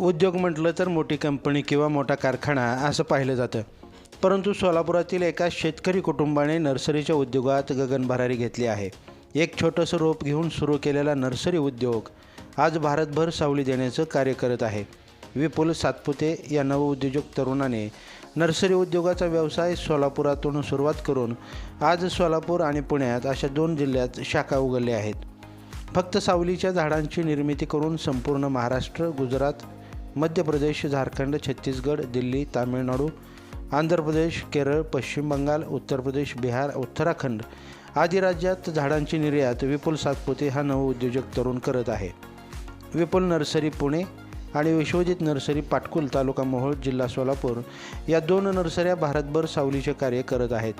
उद्योग म्हटलं तर मोठी कंपनी किंवा मोठा कारखाना असं पाहिलं जातं. परंतु सोलापुरातील एका शेतकरी कुटुंबाने नर्सरीच्या उद्योगात गगनभरारी घेतली आहे. एक छोटंसं रोप घेऊन सुरू केलेला नर्सरी उद्योग आज भारतभर सावली देण्याचं कार्य करत आहे. विपुल सातपुते या नवउद्योजक तरुणाने नर्सरी उद्योगाचा व्यवसाय सोलापुरातून सुरुवात करून आज सोलापूर आणि पुण्यात अशा दोन जिल्ह्यात शाखा उघडल्या आहेत. फक्त सावलीच्या झाडांची निर्मिती करून संपूर्ण महाराष्ट्र गुजरात मध्य प्रदेश झारखंड छत्तीसगड दिल्ली तामिळनाडू आंध्र प्रदेश केरळ पश्चिम बंगाल उत्तर प्रदेश बिहार उत्तराखंड आदी राज्यात झाडांची निर्यात विपुल सातपुते हा नवउद्योजक तरुण करत आहे. विपुल नर्सरी पुणे आणि विश्वजित नर्सरी पाटकुल तालुका मोहोळ जिल्हा सोलापूर या दोन नर्सऱ्या भारतभर सावलीचे कार्य करत आहेत.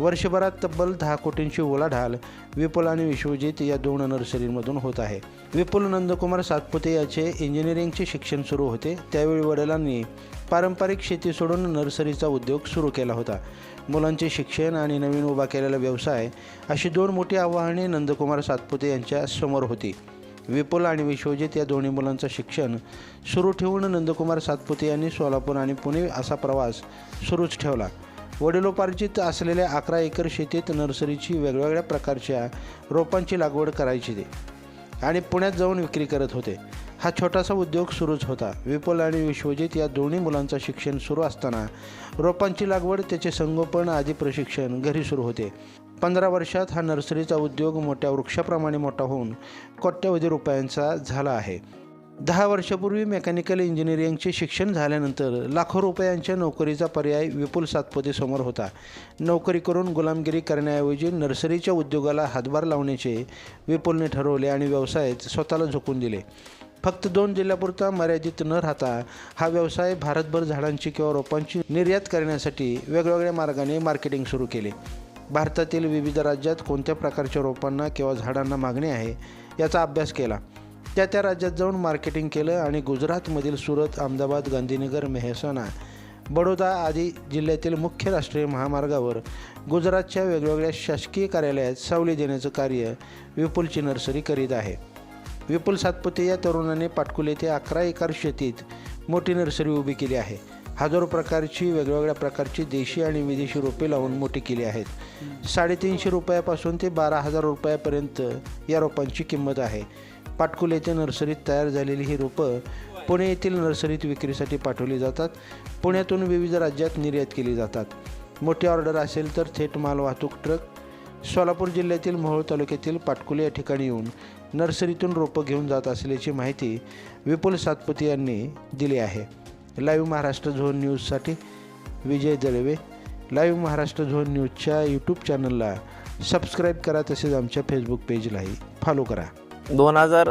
वर्षभरात तब्बल दहा कोटींची उलाढाल विपुल आणि विश्वजित या दोन नर्सरींमधून होत आहे. विपुल नंदकुमार सातपुते याचे इंजिनिअरिंगचे शिक्षण सुरू होते. त्यावेळी वडिलांनी पारंपरिक शेती सोडून नर्सरीचा उद्योग सुरू केला होता. मुलांचे शिक्षण आणि नवीन उभा केलेला व्यवसाय अशी दोन मोठी आव्हाने नंदकुमार सातपुते यांच्या समोर होती. विपुल आणि विश्वजित या दोन्ही मुलांचं शिक्षण सुरू ठेवून नंदकुमार सातपुते यांनी सोलापूर आणि पुणे असा प्रवास सुरूच ठेवला. वडिलोपार्जित असलेल्या अकरा एकर शेतीत नर्सरीची वेगवेगळ्या प्रकारच्या रोपांची लागवड करायची ते आणि पुण्यात जाऊन विक्री करत होते. हा छोटासा उद्योग सुरूच होता. विपुल आणि विश्वजित या दोन्ही मुलांचं शिक्षण सुरू असताना रोपांची लागवड त्याचे संगोपन आदी प्रशिक्षण घरी सुरू होते. पंधरा वर्षात हा नर्सरीचा उद्योग मोठ्या वृक्षाप्रमाणे मोठा होऊन कोट्यवधी रुपयांचा झाला आहे. दहा वर्षापूर्वी मेकॅनिकल इंजिनिअरिंगचे शिक्षण झाल्यानंतर लाखो रुपयांच्या नोकरीचा पर्याय विपुल सातपुते समोर होता. नोकरी करून गुलामगिरी करण्याऐवजी नर्सरीच्या उद्योगाला हातभार लावण्याचे विपुलने ठरवले आणि व्यवसायात स्वतःला झोकून दिले. फक्त दोन जिल्ह्यापुरता मर्यादित न राहता हा व्यवसाय भारतभर झाडांची किंवा रोपांची निर्यात करण्यासाठी वेगवेगळ्या मार्गाने मार्केटिंग सुरू केले. भारतातील विविध राज्यात कोणत्या प्रकारच्या रोपांना किंवा झाडांना मागणी आहे याचा अभ्यास केला. त्या त्या राज्यात जाऊन मार्केटिंग केलं आणि गुजरातमधील सुरत अहमदाबाद गांधीनगर मेहसाणा बडोदा आदी जिल्ह्यातील मुख्य राष्ट्रीय महामार्गावर गुजरातच्या वेगवेगळ्या शासकीय कार्यालयात सावली देण्याचं कार्य विपुलची नर्सरी करीत आहे. विपुल सातपुते या तरुणाने पाटकुले येथे अकरा एकर शेतीत मोठी नर्सरी उभी केली आहे. हजारो प्रकारची वेगवेगळ्या प्रकारची देशी आणि विदेशी रोपे लावून मोठी केली आहेत. साडेतीनशे रुपयापासून ते बारा हजार रुपयापर्यंत या रोपांची किंमत आहे. पाटकुल येथे नर्सरीत तयार झालेली ही रोपं पुणे येथील नर्सरीत विक्रीसाठी पाठवली जातात. पुण्यातून विविध राज्यात निर्यात केली जातात. मोठी ऑर्डर असेल तर थेट माल वाहतूक ट्रक सोलापूर जिल्ह्यातील मोहोळ तालुक्यातील पाटकुले या ठिकाणी येऊन नर्सरीतून रोपं घेऊन जात असल्याची माहिती विपुल सातपुते यांनी दिली आहे. लाईव्ह महाराष्ट्र झोन न्यूजसाठी विजय दळवे. लाईव्ह महाराष्ट्र झोन न्यूजच्या यूट्यूब चॅनलला सबस्क्राईब करा तसेच आमच्या फेसबुक पेजलाही फॉलो करा. दोन हजार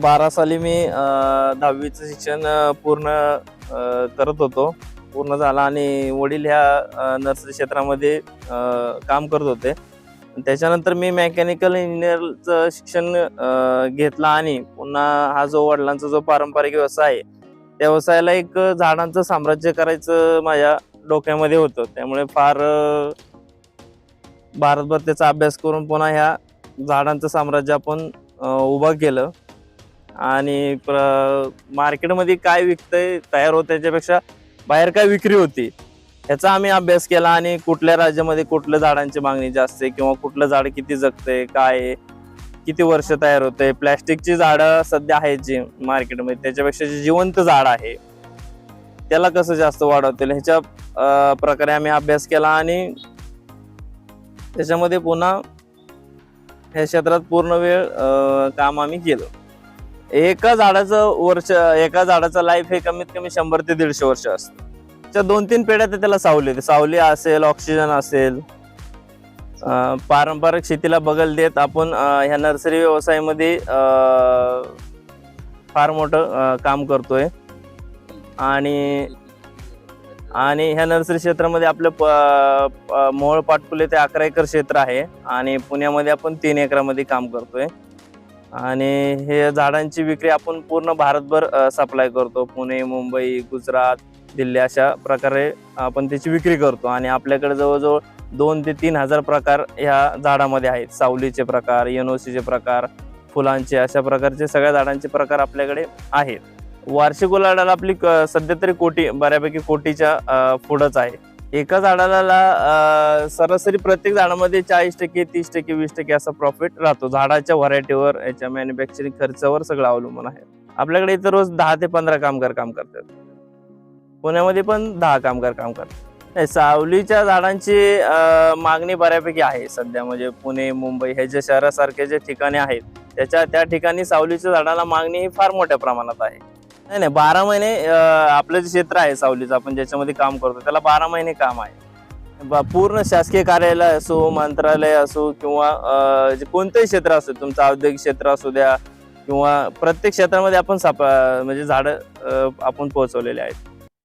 बारा साली मी दहावीचं शिक्षण पूर्ण करत होतो. पूर्ण झालं आणि वडील ह्या नर्सरी क्षेत्रामध्ये काम करत होते. त्याच्यानंतर मी मेकॅनिकल इंजिनिअरचं शिक्षण घेतलं आणि पुन्हा हा जो वडिलांचा जो पारंपरिक व्यवसाय आहे त्या व्यवसायाला एक झाडांचं साम्राज्य करायचं माझ्या डोक्यामध्ये होतं. त्यामुळे फार भारतभर त्याचा अभ्यास करून पुन्हा ह्या झाडांचं साम्राज्य आपण उभं केलं. आणि प्र- मार्केटमध्ये काय विकतंय तयार होत त्याच्यापेक्षा बाहेर काय विक्री होती ह्याचा आम्ही अभ्यास केला आणि कुठल्या राज्यामध्ये कुठल्या झाडांची मागणी जास्त आहे किंवा कुठलं झाड किती जगतंय काय आहे, किती वर्ष तयार होतंय. प्लॅस्टिकची झाडं सध्या आहेत जी मार्केटमध्ये त्याच्यापेक्षा जे जिवंत झाड आहे त्याला कसं जास्त वाढवतील ह्याच्या प्रकारे आम्ही अभ्यास केला आणि त्याच्यामध्ये पुन्हा ह्या क्षेत्रात पूर्ण वेळ काम आम्ही केलं. एका झाडाचं वर्ष एका झाडाचं लाईफ हे कमीत कमी शंभर ते दीडशे वर्ष असतं. त्या दोन तीन पेढ्या तर त्याला सावली सावली असेल ऑक्सिजन असेल पारंपरिक शेतीला बगल देत आपण ह्या नर्सरी व्यवसायामध्ये फार मोठं काम करतोय. आणि आणि ह्या नर्सरी क्षेत्रामध्ये आपलं प- मोहळ पाटकुले ते अकरा एकर क्षेत्र आहे. आणि पुण्यामध्ये आपण तीन एकरामध्ये काम करतोय. आणि हे झाडांची विक्री आपण पूर्ण भारतभर सप्लाय करतो. पुणे मुंबई गुजरात दिल्ली अशा प्रकारे आपण त्याची विक्री करतो. आणि आपल्याकडे जवळजवळ दोन ते तीन हजार प्रकार ह्या झाडामध्ये आहेत. सावलीचे प्रकार एनओसीचे प्रकार फुलांचे अशा प्रकारचे सगळ्या झाडांचे प्रकार आपल्याकडे आहेत. वार्षिक उलाढाल आपली क- सध्या तरी कोटी बऱ्यापैकी कोटीच्या पुढंच आहे. एका झाडाला सरासरी प्रत्येक झाडामध्ये चाळीस टक्के तीस टक्के वीस टक्के असा प्रॉफिट राहतो. झाडाच्या व्हरायटीवर याच्या मॅन्युफॅक्चरिंग खर्चावर सगळं अवलंबून आहे. आपल्याकडे इथं रोज दहा ते पंधरा कामगार काम करतात. पुण्यामध्ये पण दहा कामगार काम करतात. नाही सावलीच्या झाडांची मागणी बऱ्यापैकी आहे सध्या. म्हणजे पुणे मुंबई हे जे शहरासारखे जे ठिकाणे आहेत त्याच्या त्या ठिकाणी सावलीच्या झाडाला मागणी ही फार मोठ्या प्रमाणात आहे. नाही नाही बारा महिने अं, आपलं जे क्षेत्र आहे सावलीचं आपण ज्याच्यामध्ये काम करतो त्याला बारा महिने काम आहे. ब- पूर्ण शासकीय कार्यालय असो मंत्रालय असो किंवा अं, जे कोणतंही क्षेत्र असो तुमचं औद्योगिक क्षेत्र असू द्या किंवा प्रत्येक क्षेत्रामध्ये आपण साप म्हणजे झाडं अं, आपण पोहोचवलेले आहेत.